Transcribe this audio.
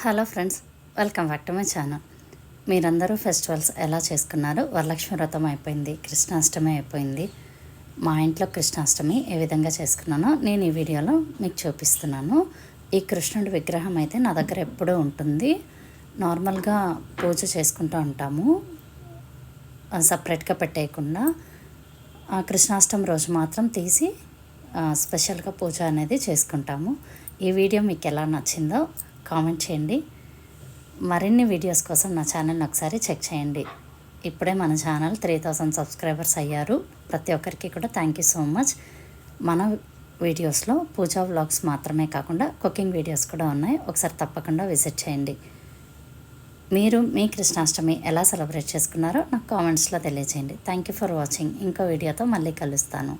Hello friends welcome back to my channel. మీరందరూ festivals ఎలా చేసుకున్నారు? వరలక్ష్మి వ్రతం అయిపోయింది కృష్ణాష్టమి అయిపోయింది. మా ఇంట్లో కృష్ణాష్టమి ఏ విధంగా చేసుకున్నానో నేను ఈ వీడియోలో మీకు చూపిస్తున్నాను. ఈ కృష్ణుడి విగ్రహం అయితే నా దగ్గర ఎప్పుడూ ఉంటుంది. నార్మల్గా పూజ చేసుకుంటూ ఉంటాము. సపరేట్గా పెట్టేయకుండా ఆ కృష్ణాష్టమి రోజు మాత్రం తీసి స్పెషల్గా పూజ అనేది చేసుకుంటాము. ఈ వీడియో మీకు ఎలా నచ్చిందో కామెంట్ చేయండి. మరిన్ని వీడియోస్ కోసం నా ఛానల్ని ఒకసారి చెక్ చేయండి. ఇప్పుడే మన ఛానల్ త్రీ థౌజండ్ సబ్స్క్రైబర్స్ అయ్యారు. ప్రతి ఒక్కరికి కూడా థ్యాంక్ యూ సో మచ్. మన వీడియోస్లో పూజా వ్లాగ్స్ మాత్రమే కాకుండా కుకింగ్ వీడియోస్ కూడా ఉన్నాయి. ఒకసారి తప్పకుండా విజిట్ చేయండి. మీరు మీ కృష్ణాష్టమి ఎలా సెలబ్రేట్ చేసుకున్నారో నాకు కామెంట్స్లో తెలియజేయండి. Thank you for watching. ఇంకో వీడియోతో మళ్ళీ కలుస్తాను.